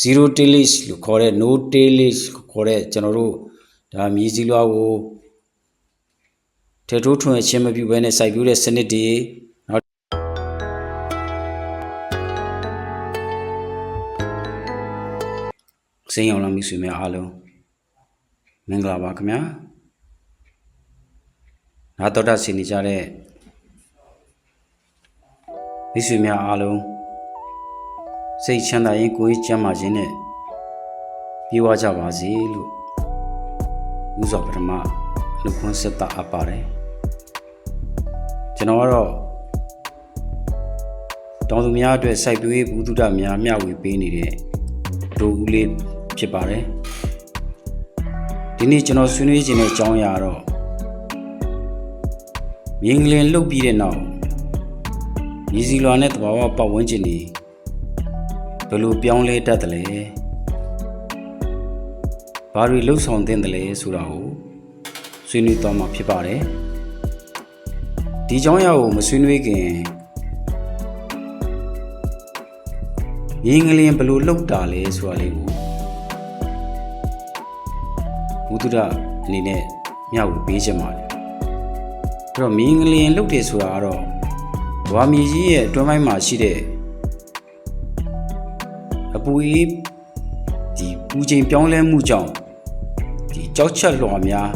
zero tillage လို့ခေါ်တဲ့ no tillage ခေါ်တဲ့ကျွန်တော်တို့ဒါမြေစီလွှာကိုထေထိုးထွင်အချင်းမပြုဘဲနဲ့စိုက်ပျိုးတဲ့စနစ်တွေနောက်စိန်အောင်လာမိတ်ဆွေများအားလုံးမင်္ဂလာပါခင်ဗျာနာတော်တာဆင်နေကြတဲ့မိတ်ဆွေများအားလုံး စိတ်ချမ်းသာရင်ကိုယ်ကြီးကျန်းမာခြင်းနဲ့ပြေဝကြပါစေလို့ဥစွာပထမနှုတ်ခွန်းဆက်တာအပ်ပါတယ်ကျွန်တော်ကတော့တောင်သူများအတွက်စိုက်ပျိုးရေးဘူးတုဒများမျှဝေပေးနေတဲ့ဒိုဦးလေးဖြစ်ပါတယ်ဒီနေ့ကျွန်တော်ဆွေးနွေးခြင်းတဲ့အကြောင်းအရာတော့မြင်းကလင်လှုပ်ပြီးတဲ့နောက်မြည်စီလွာနဲ့တဘာဝပတ်ဝန်းကျင်တွေ ဘယ်လိုပြောင်းလဲတတ်တယ်လဲဘာတွေလှုပ်ဆောင်သင့်တယ်လဲဆိုတာကိုဆွေးနွေးသွားမှာဖြစ်ပါတယ်ဒီအကြောင်းအရာကိုမဆွေးနွေးခင်မြင်းကလင်ဘယ်လိုလှုပ်တာလဲဆိုတာလေးကိုဘုဒ္ဓအနေနဲ့မျှဝေပေးချင်ပါတယ်အဲ့တော့မြင်းကလင်လှုပ်တယ်ဆိုတာကတော့ဝါမြေကြီးရဲ့အတွင်းပိုင်းမှာရှိတဲ့ အပူအေးဒီပူချိန်ပြောင်းလဲမှုကြောင့်ဒီကြောက်ချက်လွှာများ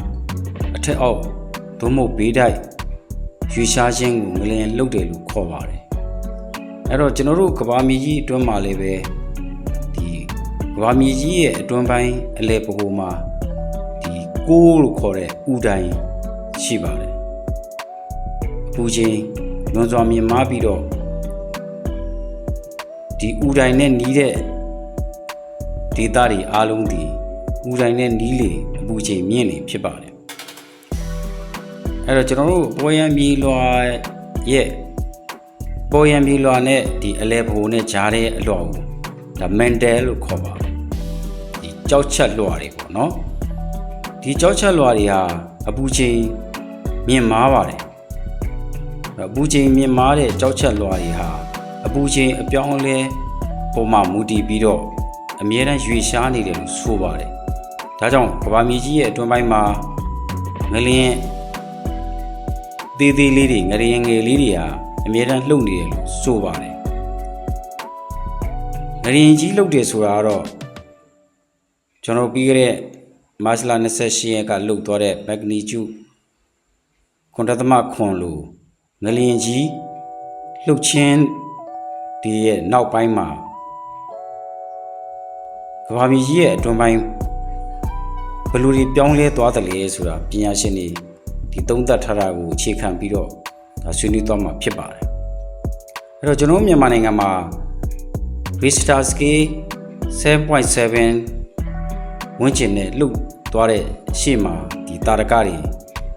အထက်အောက်သို့မဟုတ်ဘေးတိုက်ရွေရှားခြင်းကိုငလျင်လှုပ်တယ်လို့ခေါ်ပါတယ်အဲ့တော့ကျွန်တော်တို့ကဘာမြေကြီးအတွင်းမှာလည်းပဲဒီကဘာမြေကြီးရဲ့အတွင်းပိုင်းအလဲပကိုမှာဒီကိုးလို့ခေါ်တဲ့ဥတိုင်းရှိပါတယ်အပူချိန်လွန်စွာမြင့်မားပြီးတော့ ဒီဥတိုင်းနဲ့နီးတဲ့ဒေသတွေအားလုံးဒီဥတိုင်းနဲ့နီးလေအပူချိန်မြင့်လေဖြစ်ပါတယ်အဲ့တော့ကျွန်တော်တို့ပေါ်ရန်မြေလွာရဲ့ပေါ်ရန်မြေလွာနဲ့ဒီအလဲဘိုနဲ့ဂျားတဲ့အလွာကိုဒါမန်တယ်လို့ခေါ်ပါတယ်ဒီကြောက်ချက်လွာတွေပေါ့နော်ဒီကြောက်ချက်လွာတွေဟာအပူချိန်မြင့်မားပါတယ်အပူချိန်မြင့်မားတဲ့ကြောက်ချက်လွာတွေဟာအ ပူချိန်အပြောင်းအလဲပုံမှန်မူတည်ပြီးတော့အမြဲတမ်းရွေရှားနေတယ်လို့ဆိုပါတယ်။ဒါကြောင့်ကဘာမြေကြီးရဲ့အတွင်းပိုင်းမှာငလျင်သေးသေးလေးတွေငလျင်ငယ်လေးတွေဟာအမြဲတမ်းလှုပ်နေတယ်လို့ဆိုပါတယ်။ငလျင်ကြီးလှုပ်တယ်ဆိုတာကတော့ကျွန်တော်ပြီးခဲ့တဲ့မတ်လ28ရက်ကလှုပ်သွားတဲ့ magnitude ခွန်တသမခွန်လို့ငလျင်ကြီးလှုပ်ခြင်း ဒီရဲ့နောက်ပိုင်းမှာကဘာမီကြီးရဲ့အတွင်းပိုင်းဘယ်လိုတွေပြောင်းလဲသွားတယ်လဲဆိုတာပညာရှင်တွေဒီသုံးသပ်ထားတာကိုအခြေခံပြီးတော့ဒါဆွေးနွေးသွားမှာဖြစ်ပါတယ်အဲ့တော့ကျွန်တော်မြန်မာနိုင်ငံမှာ Richter scale 7.7ဝန်းကျင်နဲ့လှုပ်သွားတဲ့ရှေ့မှာဒီတာရကတွေ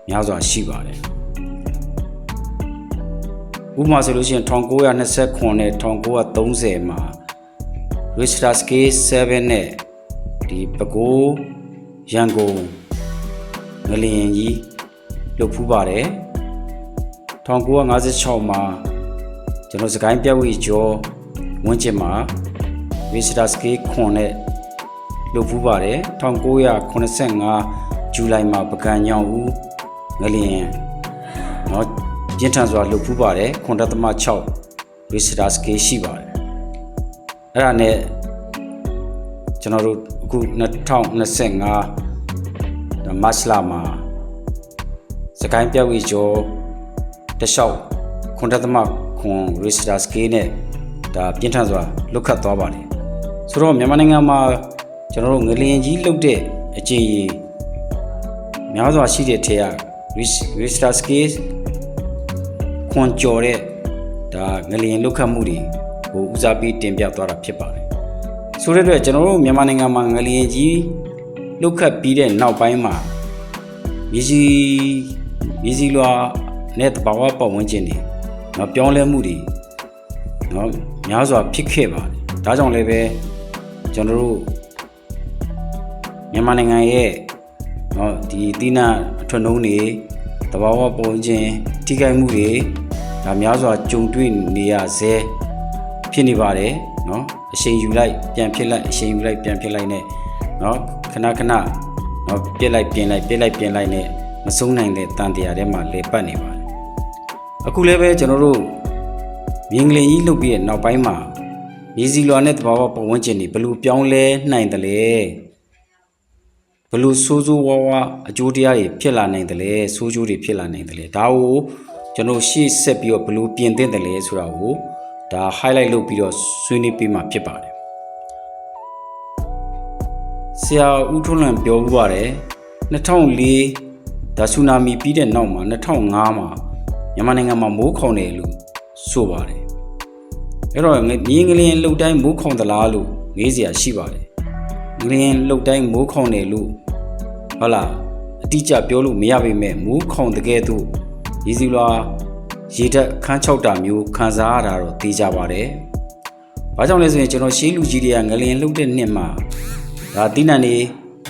များစွာရှိပါတယ် ဥပမာဆိုလို့ရှိရင်1929နဲ့1930မှာ Richter scale 7နဲ့ဒီပဲခူးရန်ကုန်ငလျင်ကြီးလှုပ်ဖူးပါတယ်1956မှာကျွန်တော်စကိုင်းပြက်ဝီကျော်ဝန်းကျင်မှာ Richter scale 9နဲ့လှုပ်ဖူးပါတယ်1985ဇူလိုင်မှာပကံညောင်ဦးငလျင်เนาะ ပြင်းထန်စွာလှုပ်ဖူးပါတယ်9.6 Richter scale ရှိပါတယ်အဲ့ဒါနဲ့ကျွန်တော်တို့အခု2025မတ်လမှာစကိုင်းပြောက်ဝီကျော်တလျှောက်ခွန်တသမခွန် Richter scale နဲ့ဒါပြင်းထန်စွာလွတ်ခတ်သွားပါတယ်ဆိုတော့မြန်မာနိုင်ငံမှာကျွန်တော်တို့ငလျင်ကြီးလှုပ်တဲ့အကြိမ်ကြီးများစွာရှိတဲ့ထဲက Richter scale ခွန်ကျော်တဲ့ဒါငလျင်လှုပ်ခတ်မှုတွေကိုဦးစားပေးတင်ပြသွားတာဖြစ်ပါတယ်ဆိုတဲ့အတွက်ကျွန်တော်တို့မြန်မာနိုင်ငံမှာငလျင်ကြီးလှုပ်ခတ်ပြီးတဲ့နောက်ပိုင်းမှာမြေစီမြေစီလွာနဲ့တဘာဝပတ်ဝန်းကျင်တွေနော်ပြောင်းလဲမှုတွေနော်များစွာဖြစ်ခဲ့ပါတယ်ဒါကြောင့်လည်းပဲကျွန်တော်တို့မြန်မာနိုင်ငံရဲ့နော်ဒီတိနာအထွန်းနှုံးတွေ တဘာဝပတ်ဝန်းကျင်ထိခိုက်မှုတွေဒါများစွာကြုံတွေ့နေရဆဲဖြစ်နေပါတယ်နော် အချိန်ယူလိုက်ပြန်ဖြစ်လိုက်အချိန်ယူလိုက်ပြန်ဖြစ်လိုက်နဲ့เนาะခဏခဏเนาะပြစ်လိုက်ပြင်လိုက်ပြစ်လိုက်ပြင်လိုက်နဲ့မဆုံးနိုင်တဲ့တန်တရားထဲမှာလေပတ်နေပါတယ်အခုလည်းပဲကျွန်တော်တို့မြင်းကလေးကြီးလုတ်ပြီးတဲ့နောက်ပိုင်းမှာမြေစီလွာနဲ့တဘာဝပတ်ဝန်းကျင်တွေဘယ်လိုပြောင်းလဲနိုင်တယ်လဲ ဘယ်လိုဆိုးဆိုးဝါးဝါအကျိုးတရားတွေဖြစ်လာနိုင်တယ်လဲဆိုးကျိုးတွေဖြစ်လာနိုင်တယ်လဲဒါကိုကျွန်တော်ရှေ့ဆက်ပြီးတော့ဘယ်လိုပြင်သင့်တယ်လဲဆိုတာကိုဒါ highlight လုပ်ပြီးတော့ဆွေးနွေးပေးမှာဖြစ်ပါတယ်ဆရာဦးထွန်းလန်ပြောပြပါတယ်2004ဒါဆူနာမီပြီးတဲ့နောက်မှာ2005မှာမြန်မာနိုင်ငံမှာမိုးခေါင်တယ်လို့ဆိုပါတယ်အဲ့တော့မြင်းကလေးလှုပ်တိုင်းမိုးခေါင်သလားလို့မေးစရာရှိပါတယ် ငလျင်လှုပ်တိုင်းမိုးခေါင်တယ်လို့ဟုတ်လားအတိအကျပြောလို့မရပါပဲမိုးခေါင်တကယ်တော့ရည်စီလွာရေတက်ခန်းချောက်တာမျိုးခံစားရတာတော့သိကြပါတယ်။ဘာကြောင့်လဲဆိုရင်ကျွန်တော်ရှေးလူကြီးတွေကငလျင်လှုပ်တဲ့နှစ်မှာဒါတိနန်နေ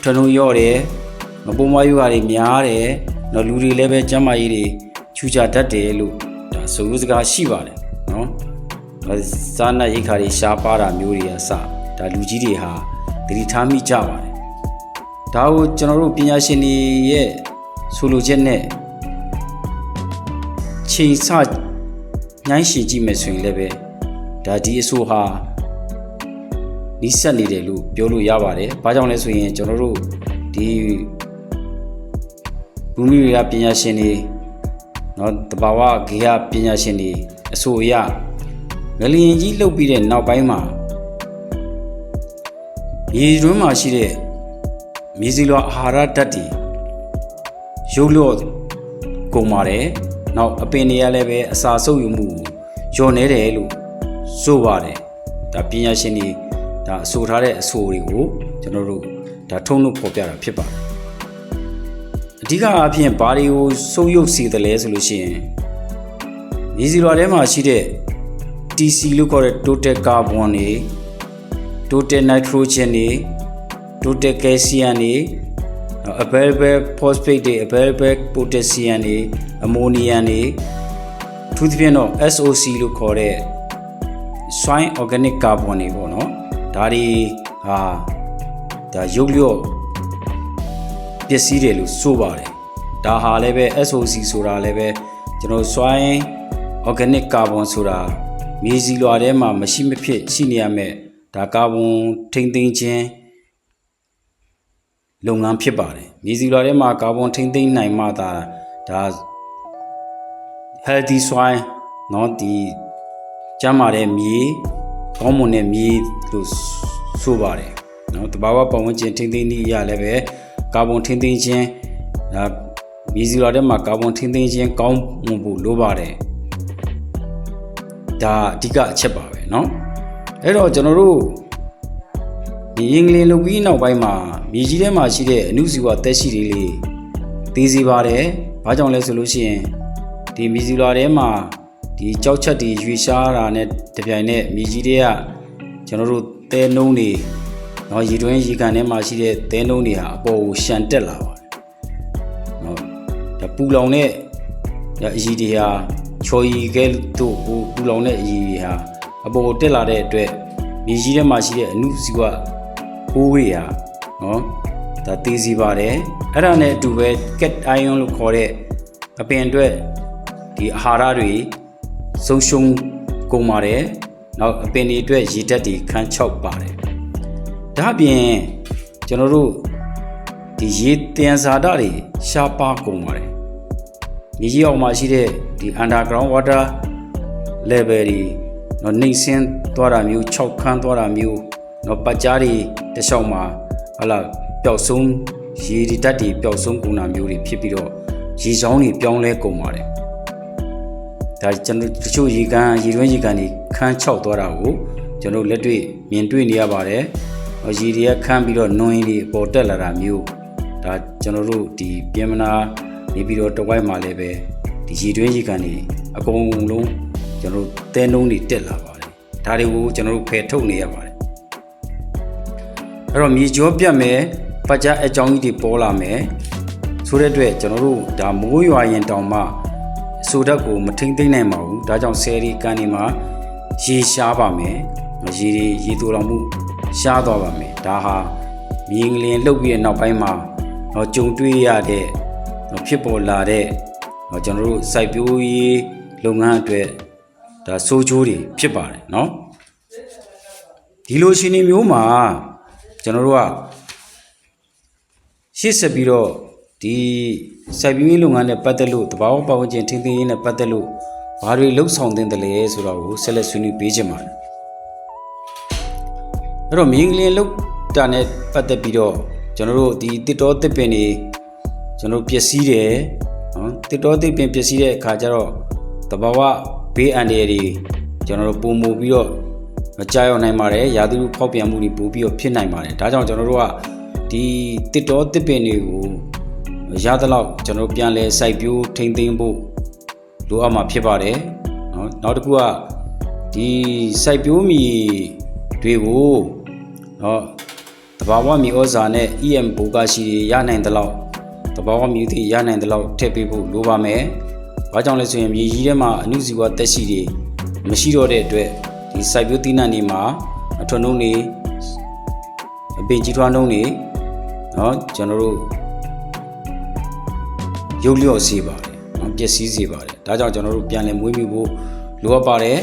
ထွန်းထွန်းရော့တယ်မပုံမယူရတွေများတယ်နော်လူတွေလည်းပဲကျမ်းမာရေးတွေချူချတတ်တယ်လို့ဒါဆိုလိုစကားရှိပါတယ်နော်။စားနပ်ရိက္ခာတွေရှားပါတာမျိုးတွေအစဒါလူကြီးတွေဟာ သတိထားမိကြပါတယ်။ဒါကိုကျွန်တော်တို့ပညာရှင်တွေရဲ့ဆိုလိုချက်နဲ့ချိန်ဆညှိုင်းရှင်ကြည့်မယ်ဆိုရင်လည်းပဲဒါဒီအဆိုဟာနီးစပ်နေတယ်လို့ပြောလို့ရပါတယ်။ဘာကြောင့်လဲဆိုရင်ကျွန်တော်တို့ဒီဘူမိတွေကပညာရှင်တွေနော်တဘာဝဂေယပညာရှင်တွေအဆိုအရငလျင်ကြီးလှုပ်ပြီးတဲ့နောက်ပိုင်းမှာ ရေတွင်းမှာရှိတဲ့မြေစီလွာအာဟာရဓာတ်တွေရုပ်လျော့ကုန်ပါတယ်။နောက်အပင်တွေကလည်းပဲအစာဆုပ်ယူမှုကိုညှော်နေတယ်လို့ဆိုပါတယ်။ဒါပညာရှင်တွေဒါအဆိုထားတဲ့အဆိုတွေကိုကျွန်တော်တို့ဒါထုံးလို့ဖော်ပြတာဖြစ်ပါတယ်။အဓိကအားဖြင့်ဘာတွေကိုစုပ်ယုပ်စေတယ်လဲဆိုလို့ရှိရင်မြေစီလွာထဲမှာရှိတဲ့ TC လို့ခေါ်တဲ့ total carbon တွေ total nitrogen တွေ total calcium တွေ available phosphate တွေ available potassium တွေ ammonium တွေအထူးသဖြင့်တော့ SOC လို့ခေါ်တဲ့ soil organic carbon တွေပေါ့နော်ဒါတွေဟာဒါရုပ်လျော့ပစ္စည်းတွေလို့ဆိုပါတယ်ဒါဟာလည်းပဲ SOC ဆိုတာလည်းပဲကျွန်တော် soil organic carbon ဆိုတာမြေစီလွာထဲမှာမရှိမဖြစ်ရှိနေရမယ် ဒါကာဗွန်ထိမ့်သိမ်းခြင်းလုပ်ငန်းဖြစ်ပါတယ်မြေစီလွာထဲမှာကာဗွန်ထိမ့်သိမ်းနိုင်မှသာဒါ healthy soil เนาะဒီကျန်းမာတဲ့မြေကောင်းမွန်တဲ့မြေလို့ဆိုပါတယ်เนาะတဘာဝပတ်ဝန်းကျင်ထိမ့်သိမ်းနည်းအရလည်းပဲကာဗွန်ထိမ့်သိမ်းခြင်းဒါမြေစီလွာထဲမှာကာဗွန်ထိမ့်သိမ်းခြင်းကောင်းမွန်ဖို့လိုပါတယ်ဒါအဓိကအချက်ပါပဲเนาะ အဲ့တော့ကျွန်တော်တို့ဒီအင်္ဂလိပ်လုပ်ပြီးနောက်ပိုင်းမှာမြေကြီးထဲမှာရှိတဲ့အနုစီဝတက်ရှိတွေလေးသိစီပါတယ်။ဘာကြောင့်လဲဆိုလို့ရှိရင်ဒီမြေစီလွာထဲမှာဒီကြောက်ချက်တွေရွေရှားတာနဲ့တပြိုင်နက်မြေကြီးတွေကကျွန်တော်တို့တဲနှုံးတွေနော်ရေတွင်းရေကန်ထဲမှာရှိတဲ့တဲနှုံးတွေဟာအပေါ်ကိုရှန်တက်လာပါတယ်။နော်ဒါပူလောင်တဲ့အရည်တွေဟာချော်ရီကဲတို့ပူပူလောင်တဲ့အရည်တွေဟာ အပေါ်ကိုတက်လာတဲ့အတွက်မြေကြီးထဲမှာရှိတဲ့အနုစီဝပိုးတွေဟာနော်ဒါသေးစီပါတယ်အဲ့ဒါနဲ့အတူပဲ cat ion လို့ခေါ်တဲ့အပင်အတွက်ဒီအာဟာရတွေဆုံးရှုံးကုန်ပါတယ်နောက်အပင်တွေအတွက်ရေဓာတ်တွေခန်းချောက်ပါတယ်ဒါအပြင်ကျွန်တော်တို့ဒီရေတန်စာဓာတ်တွေရှားပါကုန်ပါတယ်မြေကြီးအောက်မှာရှိတဲ့ဒီ underground water level တွေ နော်နှိမ့်ဆင်းသွားတာမျိုး6ခန်းသွားတာမျိုးနော်ပတ်ကြားတွေတလျှောက်မှာဟာလာပျောက်ဆုံးရေဒီတက်တွေပျောက်ဆုံးကုန်တာမျိုးတွေဖြစ်ပြီးတော့ရေချောင်းတွေပြောင်းလဲကုန်ပါတယ်ဒါကျွန်တော်တချို့ရေကန်ရေတွင်းရေကန်တွေခန်းချောက်သွားတာကိုကျွန်တော်လက်တွေ့မြင်တွေ့နေရပါတယ်ရေတွေကခန်းပြီးတော့နွင်းတွေပေါ်တက်လာတာမျိုးဒါကျွန်တော်တို့ဒီပြင်မနာနေပြီးတော့တဝိုက်မှာလည်းပဲဒီရေတွင်းရေကန်တွေအကုန်လုံး ကျွန်တော်တို့တဲနှုံးတွေတက်လာပါတယ်ဒါတွေကိုကျွန်တော်တို့ဖယ်ထုတ်နေရပါတယ်အဲ့တော့မြေကြောပြတ်မယ်ပတ်ကြားအကြောင်းကြီးတွေပေါ်လာမယ်ဆိုတဲ့အတွက်ကျွန်တော်တို့ဒါမိုးရွာရင်တောင်မှအဆိုဓာတ်ကိုမထိမ့်သိမ့်နိုင်ပါဘူးဒါကြောင့်ဆယ်ရီကန်ဒီမှာရေရှားပါမယ်ရေတွေရေတူတော်မှုရှားသွားပါမယ်ဒါဟာမြေငလင်လှုပ်ပြီးတဲ့နောက်ပိုင်းမှာတော့ကြုံတွေ့ရတဲ့ဖြစ်ပေါ်လာတဲ့ကျွန်တော်တို့စိုက်ပျိုးရေးလုပ်ငန်းအတွက် ဒါစိုးချိုးတွေဖြစ်ပါတယ်เนาะဒီလိုရှင်နေမျိုးမှာကျွန်တော်တို့ကရှေ့ဆက်ပြီးတော့ဒီစိုက်ပျိုးရေးလုပ်ငန်းနဲ့ပတ်သက်လို့တဘာဝပတ်ဝန်းကျင်ထင်းထင်းရေးနဲ့ပတ်သက်လို့ဘာတွေလှုပ်ဆောင်သင့်တယ်လဲဆိုတော့ကိုဆက်လက်ဆွေးနွေးပေးချင်ပါတယ်အဲ့တော့မင်းကလေးလှုပ်တာနဲ့ပတ်သက်ပြီးတော့ကျွန်တော်တို့ဒီတစ်တော်တစ်ပင်တွေကျွန်တော်တို့ပျက်စီးတယ်နော်တစ်တော်တစ်ပင်ပျက်စီးတဲ့အခါကျတော့တဘာဝ ဘေးအန္တရာယ်တွေကျွန်တော်တို့ပုံမူပြီးတော့မကြောက်ရောက်နိုင်ပါတယ်ရာသီဥတုဖောက်ပြန်မှုတွေပိုပြီးတော့ဖြစ်နိုင်ပါတယ်ဒါကြောင့်ကျွန်တော်တို့ကဒီတစ်တော်တစ်ပင်တွေကိုရသလောက်ကျွန်တော်တို့ပြန်လဲစိုက်ပျိုးထိမ့်သိမ်းဖို့လိုအပ်မှာဖြစ်ပါတယ်နော်နောက်တစ်ခုကဒီစိုက်ပျိုးမြေတွေကိုနော်တဘာဝမြေဩဇာနဲ့ EM ဘူကရှိရနိုင်တဲ့လောက်တဘာဝမြေတွေရနိုင်တဲ့လောက်ထည့်ပေးဖို့လိုပါမယ်။ ဘာကြောင့်လဲဆိုရင်မြေကြီးထဲမှာအနုစီဝတက်ရှိတွေမရှိတော့တဲ့အတွက်ဒီစိုက်ပျိုးသီးနှံတွေမှာအထွန်းနှုံးတွေအပင်ကြီးထွားနှုံးတွေနော်ကျွန်တော်တို့ရုပ်လျော့စေပါတယ်နော်ပျက်စီးစေပါတယ်ဒါကြောင့်ကျွန်တော်တို့ပြန်လည်မွေးမြူဖို့လိုအပ်ပါတယ်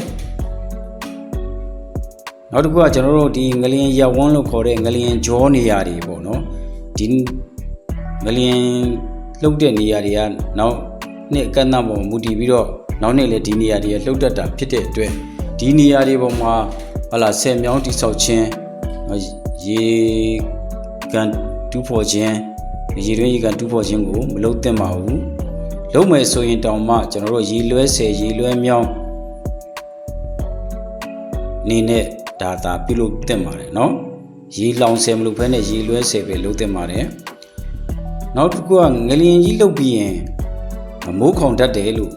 နောက်တစ်ခုကကျွန်တော်တို့ဒီငလျင်ရက်ဝန်းလို့ခေါ်တဲ့ငလျင်ဂျောနေရာတွေပေါ့နော်ဒီငလျင်လှုပ်တဲ့နေရာတွေကနောက် နှစ်အကန့်အသတ်ပေါ်မူတည်ပြီးတော့နောက်နေ့လေဒီနေရာတွေလှုပ်တတ်တာဖြစ်တဲ့အတွက်ဒီနေရာတွေပေါ်မှာဟလာဆယ်မြောင်းတိဆောက်ခြင်းရေကန်တူးဖော်ခြင်းရေတွင်းရေကန်တူးဖော်ခြင်းကိုမလုပ်သင့်ပါဘူးလုံးမယ်ဆိုရင်တောင်မှကျွန်တော်တို့ရေလွဲဆယ်ရေလွဲမြောင်းနေနဲ့ဒါသာပြုလုပ်သင့်ပါတယ်เนาะရေလောင်ဆယ်မလုပ်ဘဲနဲ့ရေလွဲဆယ်ပဲလုပ်သင့်ပါတယ်နောက်တစ်ခုကငလျင်ကြီးလုပ်ပြီးရင် မိုးခေါင်တတ်တယ်လို့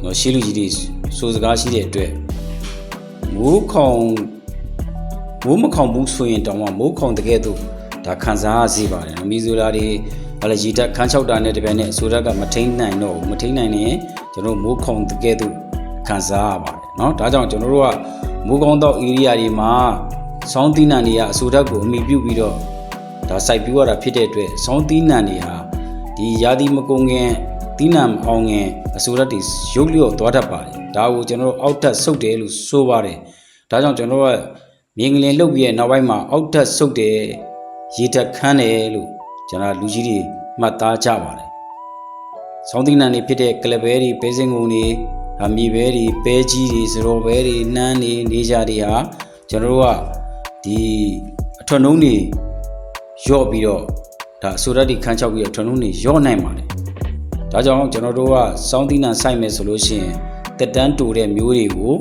เนาะရှေးလူကြီးတွေဆိုစကားရှိတဲ့အတွက်မိုးခေါင်မိုးမခေါင်ဘူးဆိုရင်တောင်မှမိုးခေါင်တကယ်တော့ဒါခံစားရစေပါတယ်နော်မီဇိုလာတွေအလဂျီတက်ခန်းချောက်တာနဲ့တပည့်နဲ့ဆိုရကမထိန်နိုင်တော့ဘူးမထိန်နိုင်ရင်ကျွန်တော်မိုးခေါင်တကယ်တော့ခံစားရပါတယ်เนาะဒါကြောင့်ကျွန်တော်တို့ကမိုးကောင်းသော area တွေမှာစောင်းသီးနှံတွေကအဆိုဓာတ်ကိုအမိပြုပြီးတော့ဒါစိုက်ပြူရတာဖြစ်တဲ့အတွက်စောင်းသီးနှံတွေဟာဒီရာသီမကုန်ခင် သီးနှံမအောင်ခင်အဆိုဓာတ်တွေရုပ်လျော့သွားတတ်ပါတယ်ဒါကိုကျွန်တော်တို့အောက်ထပ်ဆုပ်တယ်လို့ဆိုပါတယ်ဒါကြောင့်ကျွန်တော်တို့ကမြင်းကလေးလှုပ်ပြီးရဲ့နောက်ပိုင်းမှာအောက်ထပ်ဆုပ်တယ်ရေတက်ခမ်းတယ်လို့ကျွန်တော်လူကြီးတွေမှတ်သားကြပါတယ်စောင်းသီးနှံတွေဖြစ်တဲ့ကလဘဲတွေပဲစင်ကုန်တွေအမီဘဲတွေပဲကြီးတွေစရောဘဲတွေနှမ်းတွေနေကြတွေဟာကျွန်တော်တို့ကဒီအထွန်းနှုံးတွေရော့ပြီးတော့ဒါအဆိုဓာတ်တွေခန်းချောက်ပြီးတော့ထွန်းနှုံးတွေရော့နိုင်ပါတယ် ဒါကြောင့်ကျွန်တော်တို့ကစောင်းသီးနှံစိုက်မယ်ဆိုလို့ရှိရင်တက်တန်းတူတဲ့မျိုးတွေကို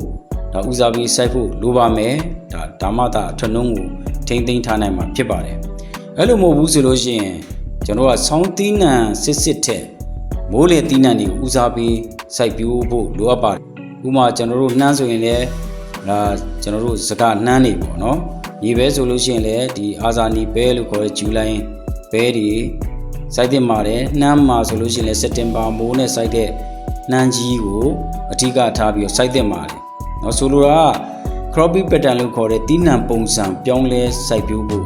ဒါဦးစားပေးစိုက်ဖို့လိုပါမယ်ဒါဒါမှသာအထွန်းနှုံးကိုထိမ့်သိမ်းထားနိုင်မှာဖြစ်ပါတယ်အဲ့လိုမဟုတ်ဘူးဆိုလို့ရှိရင်ကျွန်တော်ကစောင်းသီးနှံစစ်စစ်ထက်မိုးလေသီးနှံတွေဦးစားပေးစိုက်ပျိုးဖို့လိုအပ်ပါတယ်ဥပမာကျွန်တော်တို့နှမ်းဆိုရင်လည်းဒါကျွန်တော်တို့စကနှမ်းနေပေါ့နော်ညီပဲဆိုလို့ရှိရင်လည်းဒီအာဇာနီပဲလို့ခေါ်တဲ့ဇူလိုင်ပဲတွေ စိုက်တင်ပါတယ်နှမ်းမှာဆိုလို့ရှိရင်လည်းစက်တင်ဘာမိုးနဲ့စိုက်တဲ့နှမ်းကြီးကိုအထူးကထားပြီးတော့စိုက်တင်ပါတယ်နော်ဆိုလိုတာက cropping pattern လို့ခေါ်တဲ့တီးနှံပုံစံပြောင်းလဲစိုက်ပျိုးဖို့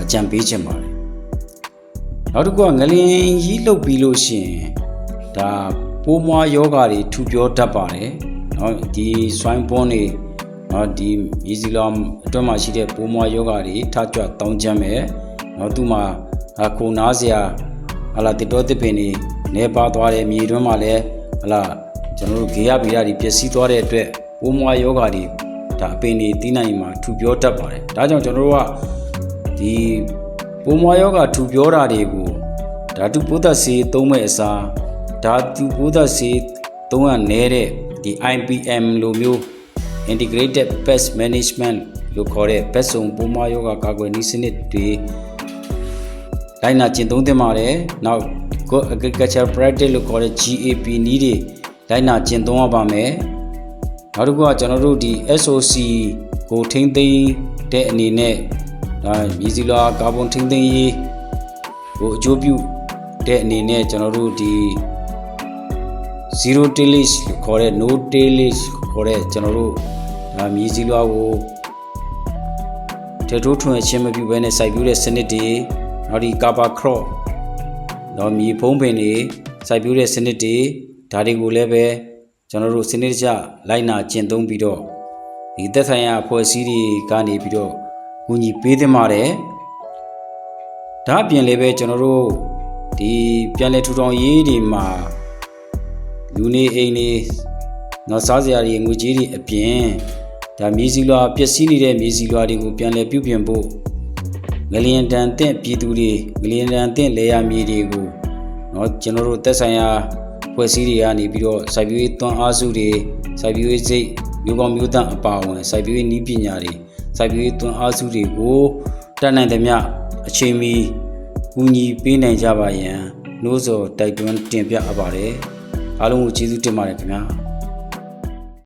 အကြံပေးခြင်းပါတယ်နောက်တစ်ခုကငလျင်ကြီးလှုပ်ပြီးလို့ရှိရင်ဒါပိုးမွားယောဂါတွေထူပြောတတ်ပါတယ်เนาะဒီဆွိုင်းပွန်းတွေเนาะဒီမီဇီလမ်အတွက်မှာရှိတဲ့ပိုးမွားယောဂါတွေထကြွတောင်းချမ်းမယ်เนาะသူ့မှာ ခုံနာစရာဟလာတစ်တော်တစ်ပင်တွေနေပါသွားတယ်မြေတွင်းမှာလည်းဟလာကျွန်တော်တို့ဂေယဗီရတွေပျက်စီးသွားတဲ့အတွက်ပိုးမွားယောဂါတွေဒါအပင်တွေတီးနိုင်မှာထူပြောတတ်ပါတယ်ဒါကြောင့်ကျွန်တော်တို့ကဒီပိုးမွားယောဂါထူပြောတာတွေကိုဓာတုပုဒ္ဒဆေးသုံးမဲ့အစားဓာတုဘုဒ္ဓဆေးသုံးရနေတဲ့ဒီ IPM လိုမျိုး Integrated Pest Management လို့ခေါ်တဲ့ပက်စုံပိုးမွားယောဂကာကွယ်နည်းစနစ်တွေ လိုက်နာကျင့်သုံးသင့်ပါတယ်။နောက် Good Agriculture Practice လို့ခေါ်တဲ့ GAP နည်းတွေလိုက်နာကျင့်သုံးရပါမယ်။နောက်တစ်ခုကကျွန်တော်တို့ဒီ SOC ကိုထိမ့်သိမ်းတဲ့အနေနဲ့ဒါမြည်စီလာကာဗွန်ထိမ့်သိမ်းရေးကိုအကျိုးပြုတဲ့အနေနဲ့ကျွန်တော်တို့ဒီ zero tillage လို့ခေါ်တဲ့ no tillage ခေါ်တဲ့ကျွန်တော်တို့ဒါမြေစီလွားကိုတထိုးထွင်အချင်းမပြုဘဲနဲ့စိုက်ပျိုးတဲ့စနစ်တွေ နောက်ဒီကာဘာခရော့တော့မြေဖုံးပင်တွေစိုက်ပျိုးတဲ့စနစ်တွေဒါတွေကိုလည်းပဲကျွန်တော်တို့စနစ်တကျလိုက်နာကျင့်သုံးပြီးတော့ဒီသက်ဆိုင်ရာအဖွဲ့အစည်းတွေကနေပြီးတော့ကူညီပေးသင့်ပါတယ်ဒါအပြင်လည်းပဲကျွန်တော်တို့ဒီပြန်လည်ထူထောင်ရေးတွေမှာလူနေအိမ်တွေနော်စားစရာတွေငွေကြေးတွေအပြင်ဒါမြေစီလွာပျက်စီးနေတဲ့မြေစီလွာတွေကိုပြန်လည်ပြုပြင်ဖို့ ငလျင်တန်တဲ့ပြည်သူတွေငလျင်တန်တဲ့လေယာမြေတွေကိုနော်ကျွန်တော်တို့သက်ဆိုင်ရာဖွဲ့စည်းတွေကနေပြီးတော့စိုက်ပျိုးရေးသွန်းအားစုတွေစိုက်ပျိုးရေးစိတ်မျိုးကောင်းမျိုးသန့်အပါအဝင်စိုက်ပျိုးရေးနည်းပညာတွေစိုက်ပျိုးရေးသွန်းအားစုတွေကိုတတ်နိုင်သမျှအချိန်မီကူညီပေးနိုင်ကြပါရန်နှိုးဆော်တိုက်တွန်းတင်ပြအပ်ပါတယ်အားလုံးကိုကျေးဇူးတင်ပါတယ်ခင်ဗျာ